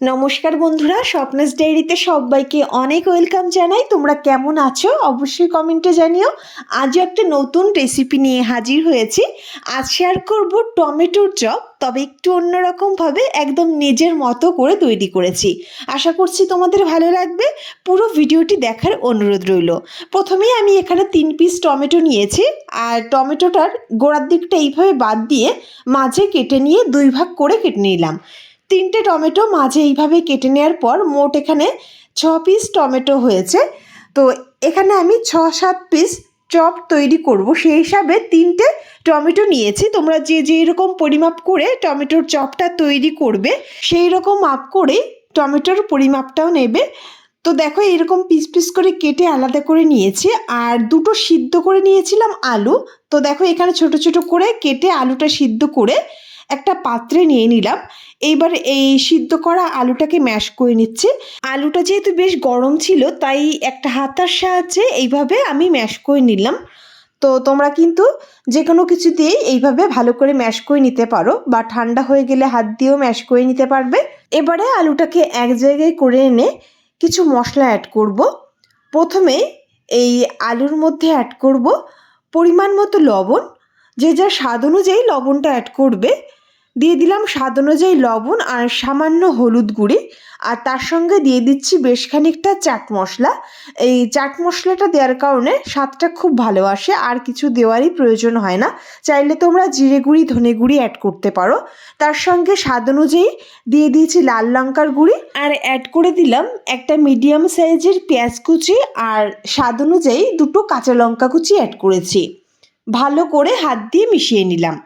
নমস্কার বন্ধুরা স্বপ্নাস ডায়েরিতে সবাইকে অনেক ওয়েলকাম জানাই। তোমরা কেমন আছো? অবশ্যই কমেন্টে জানিও। আজও একটা নতুন রেসিপি নিয়ে হাজির হয়েছি। আজ শেয়ার করব টমেটোর চপ, তবে একটু অন্যরকমভাবে একদম নিজের মতো করে তৈরি করেছি। আশা করছি তোমাদের ভালো লাগবে। পুরো ভিডিওটি দেখার অনুরোধ রইল। প্রথমেই আমি এখানে তিন পিস টমেটো নিয়েছি, আর টমেটোটার গোড়ার দিকটা এইভাবে বাদ দিয়ে মাঝে কেটে নিয়ে দুই ভাগ করে কেটে নিলাম। তিনটে টমেটো মাঝে এইভাবে কেটে নেওয়ার পর মোট এখানে ছ পিস টমেটো হয়েছে। তো এখানে আমি ছ, সাত পিস চপ তৈরি করব। সেই হিসাবে তিনটে টমেটো নিয়েছি। তোমরা যে যে রকম পরিমাপ করে টমেটোর চপটা তৈরি করবে, সেই রকম মাপ করে টমেটোর পরিমাপটাও নেবে। তো দেখো, এরকম পিস পিস করে কেটে আলাদা করে নিয়েছি। আর দুটো সিদ্ধ করে নিয়েছিলাম আলু। তো দেখো, এখানে ছোট ছোট করে কেটে আলুটা সিদ্ধ করে একটা পাত্রে নিয়ে নিলাম। এইবার এই সিদ্ধ করা আলুটাকে ম্যাশ করে নিচ্ছে। আলুটা যেহেতু বেশ গরম ছিল, তাই একটা হাতার সাহায্যে এইভাবে আমি ম্যাশ করে নিলাম। তো তোমরা কিন্তু যে কোনো কিছু দিয়েই এইভাবে ভালো করে ম্যাশ করে নিতে পারো বা ঠান্ডা হয়ে গেলে হাত দিয়েও ম্যাশ করে নিতে পারবে। এবারে আলুটাকে এক জায়গায় করে এনে কিছু মশলা অ্যাড করব। প্রথমে এই আলুর মধ্যে অ্যাড করব পরিমাণ মতো লবণ যে যার স্বাদ অনুযায়ী লবণটা অ্যাড করবে। দিয়ে দিলাম স্বাদ অনুযায়ী লবণ আর সামান্য হলুদ গুঁড়ি। আর তার সঙ্গে দিয়ে দিচ্ছি বেশ খানিকটা চাট মশলা। এই চাট মশলাটা দেওয়ার কারণে স্বাদটা খুব ভালো আসে, আর কিছু দেওয়ারই প্রয়োজন হয় না। চাইলে তোমরা জিরে গুঁড়ি, ধনে গুঁড়ি অ্যাড করতে পারো। তার সঙ্গে স্বাদ অনুযায়ী দিয়ে দিয়েছি লাল লঙ্কার গুঁড়ি। আর অ্যাড করে দিলাম একটা মিডিয়াম সাইজের পেঁয়াজ কুচি। আর স্বাদ অনুযায়ী দুটো কাঁচা লঙ্কা কুচি অ্যাড করেছি। ভালো করে হাত দিয়ে মিশিয়ে নিলাম।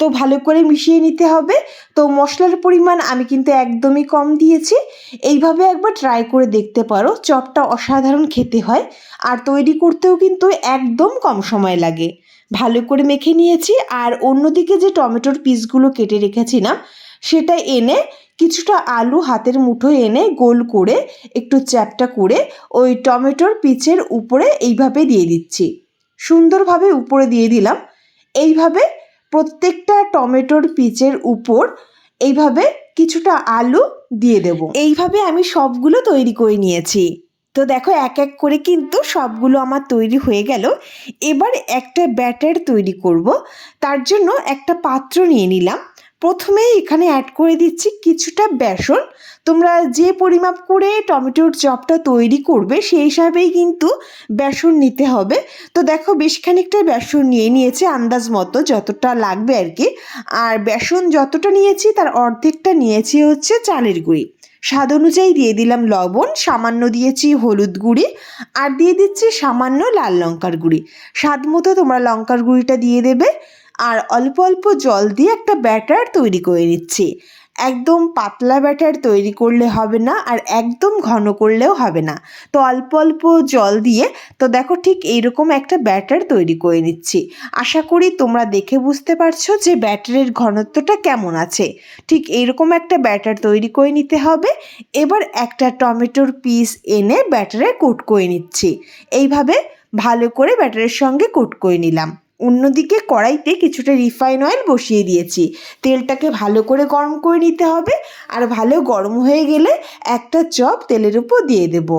তো ভালো করে মিশিয়ে নিতে হবে। তো মশলার পরিমাণ আমি কিন্তু একদমই কম দিয়েছি। এইভাবে একবার ট্রাই করে দেখতে পারো, চপটা অসাধারণ খেতে হয়। আর তৈরি করতেও কিন্তু একদম কম সময় লাগে। ভালো করে মেখে নিয়েছি। আর অন্যদিকে যে টমেটোর পিসগুলো কেটে রেখেছিলাম সেটা এনে কিছুটা আলু হাতের মুঠোয় এনে গোল করে একটু চ্যাপটা করে ওই টমেটোর পিচের উপরে এইভাবে দিয়ে দিচ্ছি। সুন্দরভাবে উপরে দিয়ে দিলাম। এইভাবে প্রত্যেকটা টমেটোর পিচের উপর এইভাবে কিছুটা আলু দিয়ে দেব। এইভাবে আমি সবগুলো তৈরি করে নিয়েছি। তো দেখো, এক এক করে কিন্তু সবগুলো আমার তৈরি হয়ে গেল। এবার একটা ব্যাটার তৈরি করব। তার জন্য একটা পাত্র নিয়ে নিলাম। প্রথমে এখানে অ্যাড করে দিচ্ছি কিছুটা বেসন। তোমরা যে পরিমাপ করে টমেটোর চপটা তৈরি করবে, সেই হিসাবেই কিন্তু বেসন নিতে হবে। তো দেখো বেশ খানিকটা বেসন নিয়ে নিয়েছে আন্দাজ মতো যতটা লাগবে আর কি আর বেসন যতটা নিয়েছি তার অর্ধেকটা নিয়েছি হচ্ছে চালের গুঁড়ি। স্বাদ অনুযায়ী দিয়ে দিলাম লবণ, সামান্য দিয়েছি হলুদ গুঁড়ি, আর দিয়ে দিচ্ছি সামান্য লাল লঙ্কার গুঁড়ি। স্বাদ মতো তোমরা লঙ্কার গুঁড়িটা দিয়ে দেবে। আর অল্প অল্প জল দিয়ে একটা ব্যাটার তৈরি করে নিচ্ছি। একদম পাতলা ব্যাটার তৈরি করলে হবে না আর একদম ঘন করলেও হবে না। তো অল্প অল্প জল দিয়ে তো দেখো ঠিক এইরকম একটা ব্যাটার তৈরি করে নিচ্ছি। আশা করি তোমরা দেখে বুঝতে পারছ যে ব্যাটারের ঘনত্বটা কেমন আছে। ঠিক এইরকম একটা ব্যাটার তৈরি করে নিতে হবে। এবার একটা টমেটোর পিস এনে ব্যাটারে কোট করে নিচ্ছি। এইভাবে ভালো করে ব্যাটারের সঙ্গে কোট করে নিলাম। অন্যদিকে কড়াইতে কিছুটা রিফাইন অয়েল বসিয়ে দিয়েছি। তেলটাকে ভালো করে গরম করে নিতে হবে আর ভালো গরম হয়ে গেলে একটা চপ তেলের উপর দিয়ে দেব।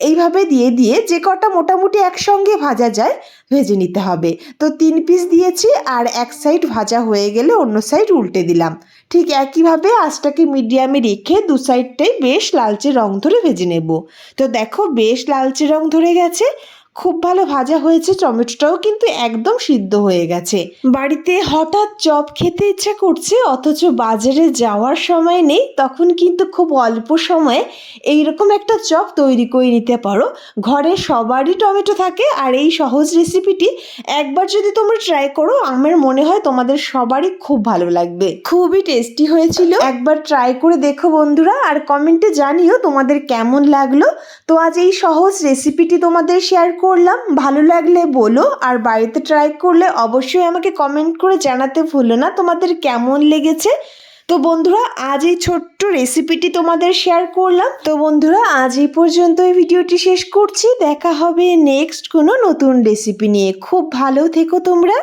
এইভাবে দিয়ে দিয়ে যে কটা মোটামুটি একসঙ্গে ভাজা যায়, ভেজে নিতে হবে। তো তিন পিস দিয়েছি আর এক সাইড ভাজা হয়ে গেলে অন্য সাইড উল্টে দিলাম। ঠিক একইভাবে আঁচটাকে মিডিয়ামে রেখে দু সাইডটাই বেশ লালচে রং ধরে ভেজে নেব। তো দেখো বেশ লালচে রং ধরে গেছে। খুব ভালো ভাজা হয়েছে, টমেটোটাও কিন্তু একদম সিদ্ধ হয়ে গেছে। বাড়িতে হঠাৎ চপ খেতে ইচ্ছা করছে, অথচ বাজারে যাওয়ার সময় নেই, তখন কিন্তু খুব অল্প সময়ে এইরকম একটা চপ তৈরি করে নিতে পারো। ঘরে সবারই টমেটো থাকে, আর এই সহজ রেসিপিটি একবার যদি তোমরা ট্রাই করো, আমার মনে হয় তোমাদের সবারই খুব ভালো লাগবে। খুবই টেস্টি হয়েছিল। একবার ট্রাই করে দেখো বন্ধুরা, আর কমেন্টে জানিও তোমাদের কেমন লাগল। তো আজ এই সহজ রেসিপিটি তোমাদের শেয়ার করলাম, ভালো লাগলে বলো, আর বাড়িতে ট্রাই করলে অবশ্যই আমাকে কমেন্ট করে জানাতে ভুলো না, তোমাদের কেমন লেগেছে? তো বন্ধুরা, আজ এই ছোট্ট রেসিপিটি তোমাদের শেয়ার করলাম। তো বন্ধুরা, আজ এই পর্যন্ত এই ভিডিওটি শেষ করছি। দেখা হবে নেক্সট কোনো নতুন রেসিপি নিয়ে। খুব ভালো থেকো তোমরা।